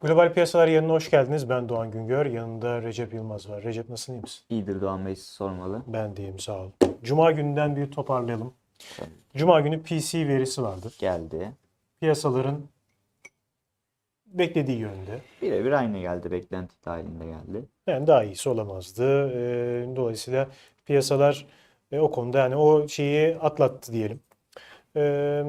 Global piyasalar yanına hoş geldiniz. Ben Doğan Güngör. Yanında Recep Yılmaz var. Recep nasılsın iyi misin? İyidir Doğan Bey sormalı. Ben deyim sağ ol. Cuma gününden bir toparlayalım. Tabii. Cuma günü PC verisi vardı. Geldi. Piyasaların beklediği yönde. Birebir aynı geldi. Beklenti dahilinde geldi. Yani daha iyisi olamazdı. Ee, dolayısıyla piyasalar e, o konuda yani o şeyi atlattı diyelim. Ee,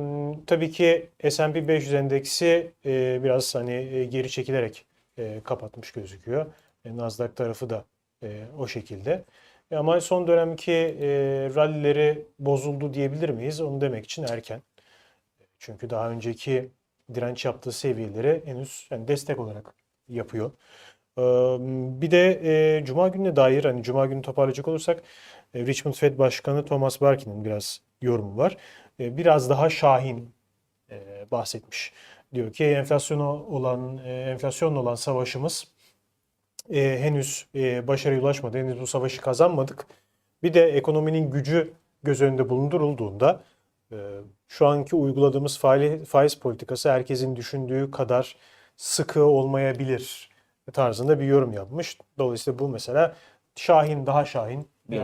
tabii ki S&P 500 endeksi e, biraz hani e, geri çekilerek e, kapatmış gözüküyor. E, Nasdaq tarafı da e, o şekilde. E, ama son dönemki e, rallileri bozuldu diyebilir miyiz? Onu demek için erken. Çünkü daha önceki direnç yaptığı seviyeleri henüz yani destek olarak yapıyor. Ee, Bir de e, Cuma gününe dair hani Cuma günü toparlayacak olursak e, Richmond Fed Başkanı Thomas Barkin'in biraz yorumu var. E, Biraz daha şahin e, bahsetmiş. Diyor ki enflasyona olan e, enflasyonla olan savaşımız e, henüz e, başarıya ulaşmadı. Henüz bu savaşı kazanmadık. Bir de ekonominin gücü göz önünde bulundurulduğunda e, şu anki uyguladığımız faiz, faiz politikası herkesin düşündüğü kadar sıkı olmayabilir tarzında bir yorum yapmış. Dolayısıyla bu mesela şahin daha şahin Bir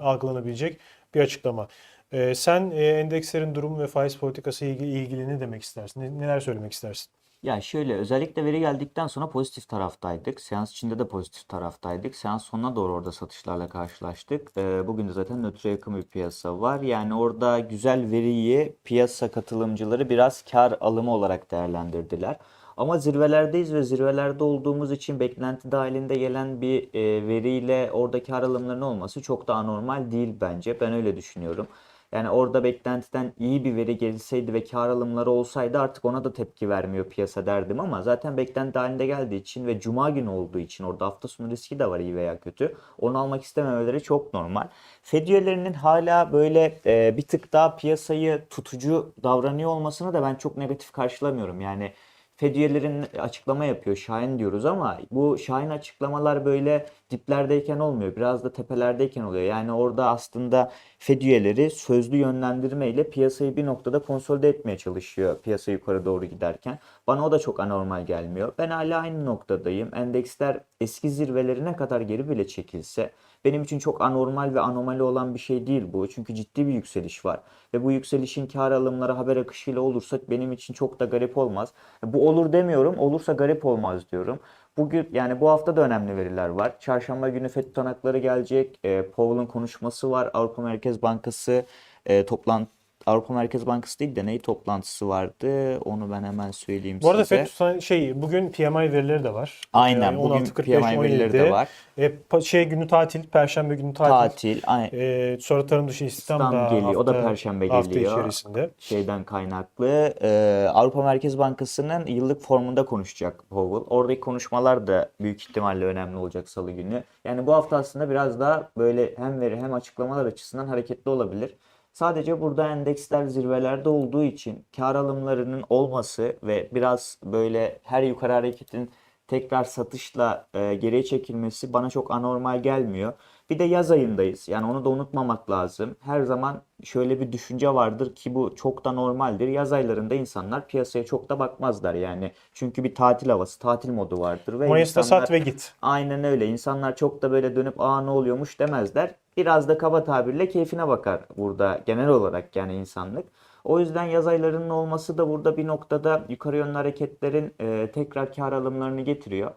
algılanabilecek bir açıklama. E, sen e, endekslerin durumu ve faiz politikası ilgili, ilgili ne demek istersin? Ne- Neler söylemek istersin? Ya şöyle özellikle veri geldikten sonra pozitif taraftaydık. Seans içinde de pozitif taraftaydık. Seans sonuna doğru orada satışlarla karşılaştık. Ee, bugün de zaten nötre yakın bir piyasa var. Yani orada güzel veriyi piyasa katılımcıları biraz kar alımı olarak değerlendirdiler. Ama zirvelerdeyiz ve zirvelerde olduğumuz için beklenti dahilinde gelen bir e, veriyle orada kar alımlarının olması çok da anormal değil bence. Ben öyle düşünüyorum. Yani orada beklentiden iyi bir veri gelseydi ve kar alımları olsaydı artık ona da tepki vermiyor piyasa derdim ama zaten beklenti halinde geldiği için ve cuma günü olduğu için orada hafta sonu riski de var iyi veya kötü. Onu almak istememeleri çok normal. Fed üyelerinin hala böyle e, bir tık daha piyasayı tutucu davranıyor olmasını da ben çok negatif karşılamıyorum. Yani Fed üyelerin açıklama yapıyor. Şahin diyoruz ama bu şahin açıklamalar böyle diplerdeyken olmuyor. Biraz da tepelerdeyken oluyor. Yani orada aslında Fed üyeleri sözlü yönlendirme ile piyasayı bir noktada konsolide etmeye çalışıyor. Piyasa yukarı doğru giderken. Bana o da çok anormal gelmiyor. Ben hala aynı noktadayım. Endeksler eski zirvelerine kadar geri bile çekilse benim için çok anormal ve anomali olan bir şey değil bu. Çünkü ciddi bir yükseliş var. Ve bu yükselişin kar alımları haber akışıyla olursa benim için çok da garip olmaz. Bu olur demiyorum. Olursa garip olmaz diyorum. Bugün yani bu hafta da önemli veriler var. Çarşamba günü FED tutanakları gelecek. E, Powell'ın konuşması var. Avrupa Merkez Bankası e, toplantı Avrupa Merkez Bankası değil de neyi toplantısı vardı? Onu ben hemen söyleyeyim Bu arada size. FED tutan şey bugün PMI verileri de var. Aynen Ee, bugün 16.45, PMI verileri de 17'de. var. E, şey günü tatil, Perşembe günü tatil. Tatil. E, sonra tarım dışı istihdam İstihdam da geliyor. O da hafta- Perşembe hafta geliyor. içerisinde. şeyden kaynaklı e, Avrupa Merkez Bankası'nın yıllık formunda konuşacak Powell. Oradaki konuşmalar da büyük ihtimalle önemli olacak salı günü. Yani bu hafta aslında biraz daha böyle hem veri hem açıklamalar açısından hareketli olabilir. Sadece burada endeksler zirvelerde olduğu için kar alımlarının olması ve biraz böyle her yukarı hareketin tekrar satışla e, geriye çekilmesi bana çok anormal gelmiyor. Bir de yaz ayındayız. Yani onu da unutmamak lazım. Her zaman şöyle bir düşünce vardır ki bu çok da normaldir. Yaz aylarında insanlar piyasaya çok da bakmazlar yani. Çünkü bir tatil havası, tatil modu vardır ve Mayıs'ta insanlar sat ve git. aynen öyle. İnsanlar çok da böyle dönüp aa ne oluyormuş demezler. Biraz da kaba tabirle keyfine bakar burada genel olarak yani insanlık. O yüzden yaz aylarının olması da burada bir noktada yukarı yönlü hareketlerin e, tekrar kar alımlarını getiriyor.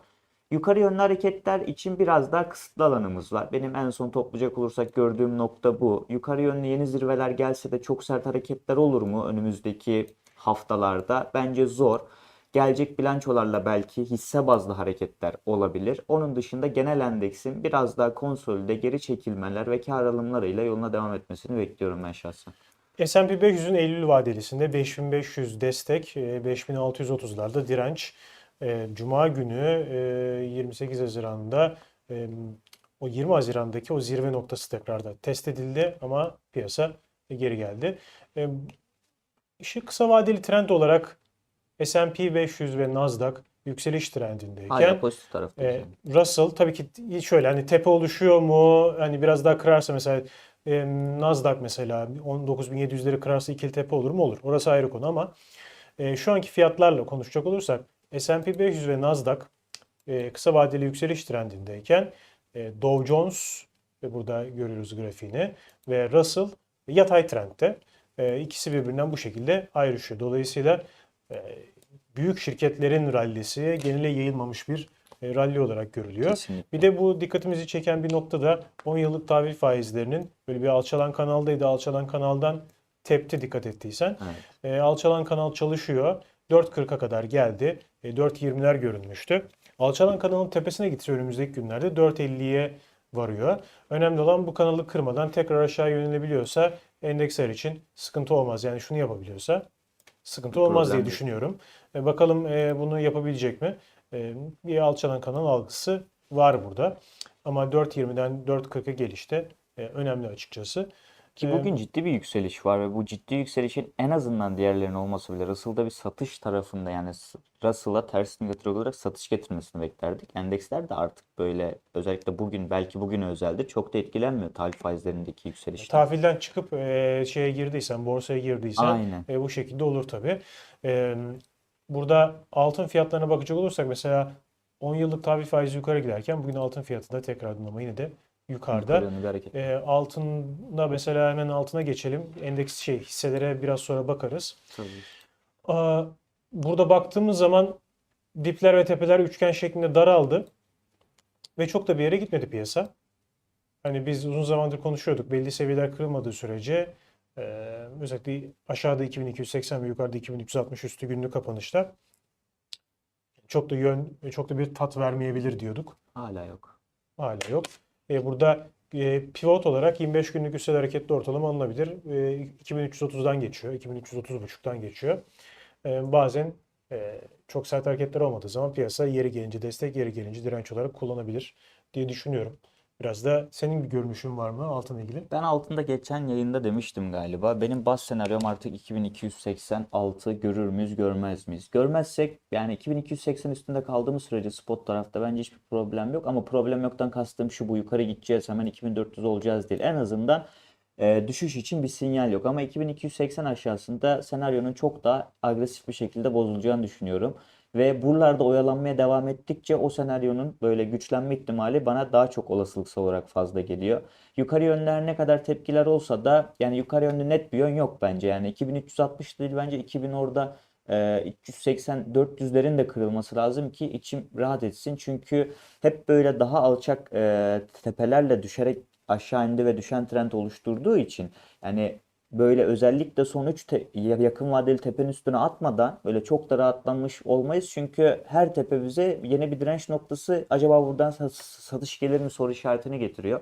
Yukarı yönlü hareketler için biraz daha kısıtlı alanımız var. Benim en son toplayacak olursak gördüğüm nokta bu. Yukarı yönlü yeni zirveler gelse de çok sert hareketler olur mu önümüzdeki haftalarda? Bence zor. Gelecek bilançolarla belki hisse bazlı hareketler olabilir. Onun dışında genel endeksin biraz daha konsolide geri çekilmeler ve kar alımlarıyla yoluna devam etmesini bekliyorum ben şahsen. S&P 500'ün Eylül vadelisinde 5500 destek, e, 5630'larda direnç. E, Cuma günü e, 28 Haziran'da e, o 20 Haziran'daki o zirve noktası tekrarda test edildi ama piyasa geri geldi. E, İşi kısa vadeli trend olarak S&P 500 ve Nasdaq yükseliş trendindeyken Hala pozitif taraftayız. e. Russell tabii ki şöyle hani tepe oluşuyor mu? Hani biraz daha kırarsa mesela e, Nasdaq mesela 19.700'leri kırarsa ikili tepe olur mu? Olur. Orası ayrı konu ama e, şu anki fiyatlarla konuşacak olursak S&P 500 ve Nasdaq e, kısa vadeli yükseliş trendindeyken e, Dow Jones ve burada görüyoruz grafiğini ve Russell yatay trendte. E, ikisi birbirinden bu şekilde ayrışıyor. Dolayısıyla büyük şirketlerin rallisi genele yayılmamış bir e, rally olarak görülüyor. Kesinlikle. Bir de bu dikkatimizi çeken bir nokta da 10 yıllık tahvil faizlerinin böyle bir alçalan kanaldaydı. Alçalan kanaldan tepti dikkat ettiysen. Evet. E, alçalan kanal çalışıyor. 4.40'a kadar geldi. E, 4.20'ler görünmüştü. Alçalan kanalın tepesine gitse önümüzdeki günlerde 4.50'ye varıyor. Önemli olan bu kanalı kırmadan tekrar aşağı yönelebiliyorsa endeksler için sıkıntı olmaz. Yani şunu yapabiliyorsa sıkıntı Bir olmaz diye yok. düşünüyorum. E, bakalım e, bunu yapabilecek mi? E, bir alçalan kanal algısı var burada. Ama 4.20'den 4.40'a gelişte e, önemli açıkçası. Ki Ee, bugün ciddi bir yükseliş var ve bu ciddi yükselişin en azından diğerlerinin olması bile Russell'da bir satış tarafında yani s- Russell'a ters negatif olarak satış getirmesini beklerdik. Endeksler de artık böyle özellikle bugün belki bugüne özeldir çok da etkilenmiyor tahvil faizlerindeki yükselişten. Tahvilden çıkıp e, şeye girdiysen, borsaya girdiysen Aynen. e, bu şekilde olur tabii. E, burada altın fiyatlarına bakacak olursak mesela 10 yıllık tahvil faizi yukarı giderken bugün altın fiyatı da tekrardan ama yine de yukarıda. Yukarı. E, altında mesela hemen altına geçelim. Endeks şey hisselere biraz sonra bakarız. Tabii. Aa, Burada baktığımız zaman dipler ve tepeler üçgen şeklinde daraldı ve çok da bir yere gitmedi piyasa. Hani biz uzun zamandır konuşuyorduk. Belli seviyeler kırılmadığı sürece e, özellikle aşağıda 2280 ve yukarıda 2360 üstü günlük kapanışlar çok da yön, çok da bir tat vermeyebilir diyorduk. Hala yok. Hala yok. E, burada e, pivot olarak 25 günlük üstel hareketli ortalama alınabilir. E, 2330'dan geçiyor. 2330.5'tan geçiyor. E, bazen e, çok sert hareketler olmadığı zaman piyasa yeri gelince destek, yeri gelince direnç olarak kullanabilir diye düşünüyorum. Biraz da senin bir görünüşün var mı altınla ilgili? Ben altında geçen yayında demiştim galiba. Benim baz senaryom artık 2286 görür müyüz görmez miyiz? Görmezsek yani 2280 üstünde kaldığımız sürece spot tarafta bence hiçbir problem yok. Ama problem yoktan kastım şu bu yukarı gideceğiz hemen 2400 olacağız değil. En azından e, düşüş için bir sinyal yok. Ama 2280 aşağısında senaryonun çok daha agresif bir şekilde bozulacağını düşünüyorum. Ve buralarda oyalanmaya devam ettikçe o senaryonun böyle güçlenme ihtimali bana daha çok olasılıksal olarak fazla geliyor. Yukarı yönler ne kadar tepkiler olsa da yani yukarı yönlü net bir yön yok bence. Yani 2360 değil bence 2000 orada e, 380 400'lerin de kırılması lazım ki içim rahat etsin. Çünkü hep böyle daha alçak e, tepelerle düşerek aşağı indi ve düşen trend oluşturduğu için yani böyle özellikle son 3 yakın vadeli tepenin üstüne atmadan böyle çok da rahatlanmış olmayız. Çünkü her tepe bize yeni bir direnç noktası acaba buradan sa- satış gelir mi soru işaretini getiriyor.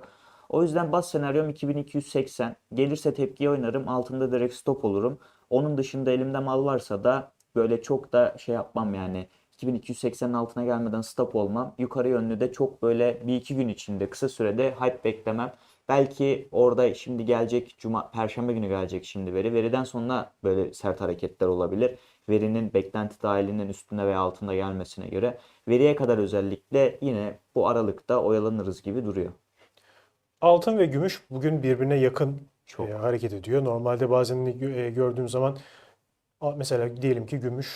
O yüzden baz senaryom 2280. Gelirse tepkiye oynarım. Altında direkt stop olurum. Onun dışında elimde mal varsa da böyle çok da şey yapmam yani. 2280'in altına gelmeden stop olmam. Yukarı yönlü de çok böyle bir iki gün içinde kısa sürede hype beklemem. Belki orada şimdi gelecek cuma perşembe günü gelecek şimdi veri. Veriden sonra böyle sert hareketler olabilir. Verinin beklenti dahilinin üstünde veya altında gelmesine göre. Veriye kadar özellikle yine bu aralıkta oyalanırız gibi duruyor. Altın ve gümüş bugün birbirine yakın Çok. e, hareket ediyor. Normalde bazen e, gördüğüm zaman mesela diyelim ki gümüş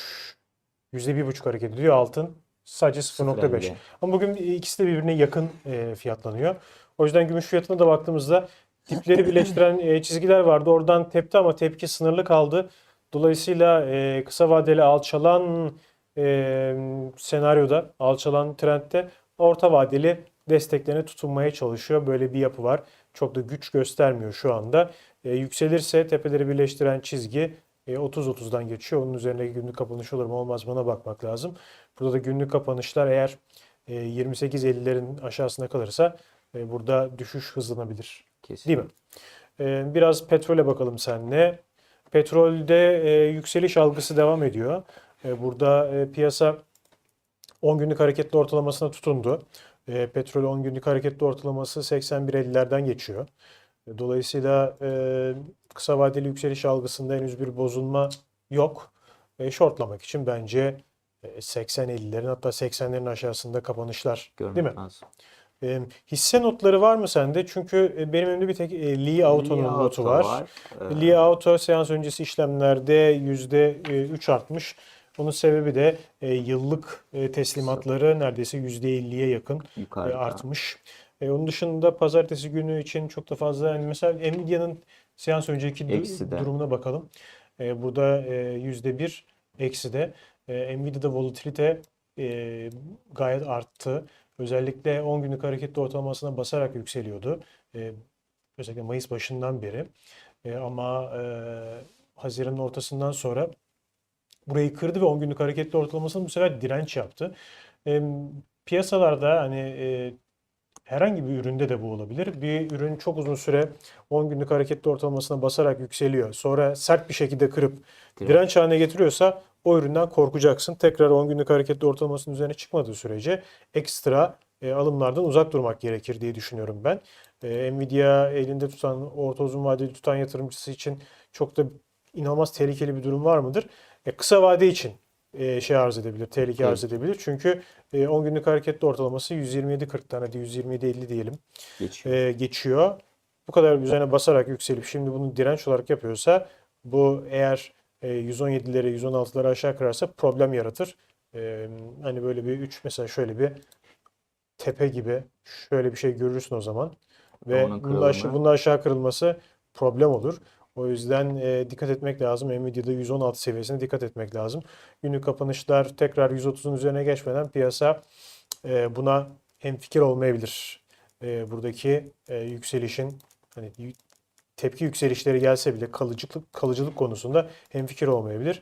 %1,5 hareket ediyor. Altın sadece 0.5. 0.50. Ama bugün ikisi de birbirine yakın e, fiyatlanıyor. O yüzden gümüş fiyatına da baktığımızda dipleri birleştiren e, çizgiler vardı. Oradan tepti ama tepki sınırlı kaldı. Dolayısıyla e, kısa vadeli alçalan e, senaryoda, alçalan trendte orta vadeli desteklerine tutunmaya çalışıyor. Böyle bir yapı var. Çok da güç göstermiyor şu anda. Yükselirse tepeleri birleştiren çizgi e, 30-30'dan geçiyor. Onun üzerine günlük kapanış olur mu olmaz ona bakmak lazım. Burada da günlük kapanışlar eğer e, 28.50'lerin aşağısına kalırsa burada düşüş hızlanabilir. Kesin. Değil mi? E, biraz petrole bakalım seninle. Petrolde e, yükseliş algısı devam ediyor. E, burada e, piyasa 10 günlük hareketli ortalamasına tutundu. Petrol 10 günlük hareketli ortalaması 81.50'lerden geçiyor. Dolayısıyla e, kısa vadeli yükseliş algısında henüz bir bozulma yok. Shortlamak için bence e, 80-50'lerin hatta 80'lerin aşağısında kapanışlar Görmek değil mi? lazım. E, hisse notları var mı sende? Çünkü e, benim elimde bir tek e, Lee Auto'nun Lee notu Auto var. Ee, Lee Auto seans öncesi işlemlerde %3 artmış. Onun sebebi de e, yıllık e, teslimatları neredeyse %50'ye yakın e, artmış. E, onun dışında pazartesi günü için çok da fazla yani mesela Nvidia'nın seans önceki du- Eksi de. durumuna bakalım. E, burada e, %1 eksi de. E, Nvidia'da volatilite e, gayet arttı. Özellikle 10 günlük hareketli ortalamasına basarak yükseliyordu. E, özellikle Mayıs başından beri. E, ama e, Haziran'ın ortasından sonra burayı kırdı ve 10 günlük hareketli ortalamasını bu sefer direnç yaptı. E, piyasalarda hani e, herhangi bir üründe de bu olabilir. Bir ürün çok uzun süre 10 günlük hareketli ortalamasına basarak yükseliyor. Sonra sert bir şekilde kırıp Direnç. haline getiriyorsa o üründen korkacaksın. Tekrar 10 günlük hareketli ortalamasının üzerine çıkmadığı sürece ekstra e, alımlardan uzak durmak gerekir diye düşünüyorum ben. E, Nvidia elinde tutan, orta uzun vadeli tutan yatırımcısı için çok da inanılmaz tehlikeli bir durum var mıdır? E, kısa vade için e, şey arz edebilir, tehlike Evet. arz edebilir. Çünkü e, 10 günlük hareketli ortalaması 127.40'tan hadi 127.50 diyelim Geçiyor. e, geçiyor. Bu kadar üzerine basarak yükselip şimdi bunu direnç olarak yapıyorsa bu eğer e, 117'leri 116'ları aşağı kırarsa problem yaratır. E, hani böyle bir 3 mesela şöyle bir tepe gibi şöyle bir şey görürsün o zaman. Ve bunun aşağı, bunun aşağı kırılması problem olur. O yüzden e, dikkat etmek lazım. Nvidia'da 116 seviyesine dikkat etmek lazım. Günlük kapanışlar tekrar 130'un üzerine geçmeden piyasa e, buna hemfikir olmayabilir. E, buradaki e, yükselişin hani tepki yükselişleri gelse bile kalıcılık kalıcılık konusunda hemfikir olmayabilir.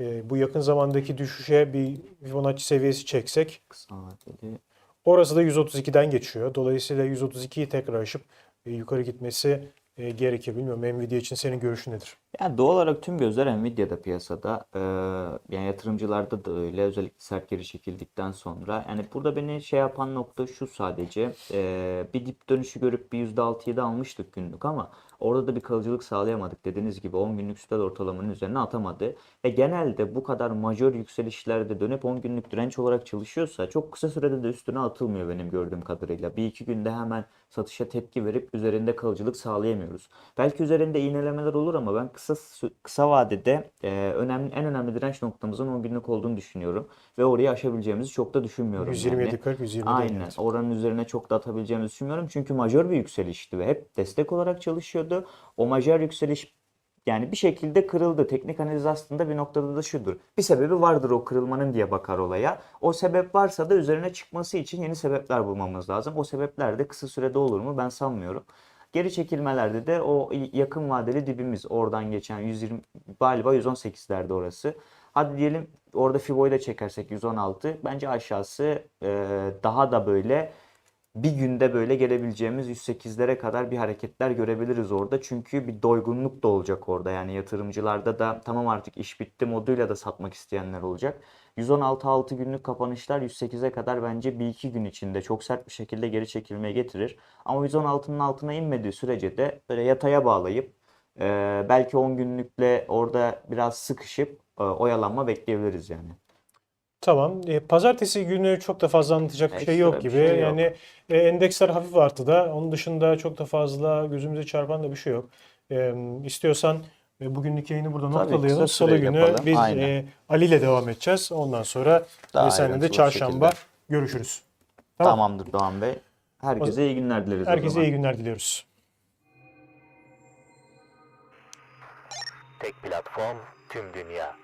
E, bu yakın zamandaki düşüşe bir Fibonacci seviyesi çeksek Kısa vadeli. Orası da 132'den geçiyor. Dolayısıyla 132'yi tekrar aşıp e, yukarı gitmesi e, gerekir. Bilmiyorum Nvidia için senin görüşün nedir? Yani doğal olarak tüm gözler Nvidia'da piyasada. Ee, yani yatırımcılarda da öyle. Özellikle sert geri çekildikten sonra. Yani burada beni şey yapan nokta şu sadece. Ee, bir dip dönüşü görüp bir %6-7 almıştık günlük ama orada da bir kalıcılık sağlayamadık. Dediğiniz gibi 10 günlük süper ortalamanın üzerine atamadı. Ve genelde bu kadar majör yükselişlerde dönüp 10 günlük direnç olarak çalışıyorsa çok kısa sürede de üstüne atılmıyor benim gördüğüm kadarıyla. Bir iki günde hemen satışa tepki verip üzerinde kalıcılık sağlayamıyoruz. Belki üzerinde iğnelemeler olur ama ben kısa kısa vadede e, önemli en önemli direnç noktamızın 10 günlük olduğunu düşünüyorum ve orayı aşabileceğimizi çok da düşünmüyorum yani. 127 40 127 Aynen. Oranın üzerine çok da atabileceğimizi düşünmüyorum. Çünkü majör bir yükselişti ve hep destek olarak çalışıyordu. O majör yükseliş yani bir şekilde kırıldı. Teknik analiz aslında bir noktada da şudur. Bir sebebi vardır o kırılmanın diye bakar olaya. O sebep varsa da üzerine çıkması için yeni sebepler bulmamız lazım. O sebepler de kısa sürede olur mu? Ben sanmıyorum. Geri çekilmelerde de o yakın vadeli dibimiz oradan geçen 120 galiba 118'lerde orası. Hadi diyelim orada Fibo'yu da çekersek 116. Bence aşağısı daha da böyle bir günde böyle gelebileceğimiz 108'lere kadar bir hareketler görebiliriz orada. Çünkü bir doygunluk da olacak orada. Yani yatırımcılarda da tamam artık iş bitti moduyla da satmak isteyenler olacak. 116-6 günlük kapanışlar 108'e kadar bence bir iki gün içinde çok sert bir şekilde geri çekilmeye getirir. Ama 116'nın altına inmediği sürece de böyle yataya bağlayıp belki 10 günlükle orada biraz sıkışıp e, oyalanma bekleyebiliriz yani. Tamam. E, pazartesi günü çok da fazla anlatacak bir şey yok bir gibi. şey yok. Yani e, endeksler hafif arttıda. Onun dışında çok da fazla gözümüze çarpan da bir şey yok. E, istiyorsan e, bugünlük yayını burada Tabii, noktalayalım. Salı günü yapalım. biz Aynen. e, Ali ile devam edeceğiz. Ondan sonra Daha e, seninle de ayrıntılı çarşamba şekilde. görüşürüz. Tamam. Tamamdır Doğan Bey. Herkese iyi günler dileriz o Herkese zaman. iyi günler diliyoruz. Tek platform tüm dünya.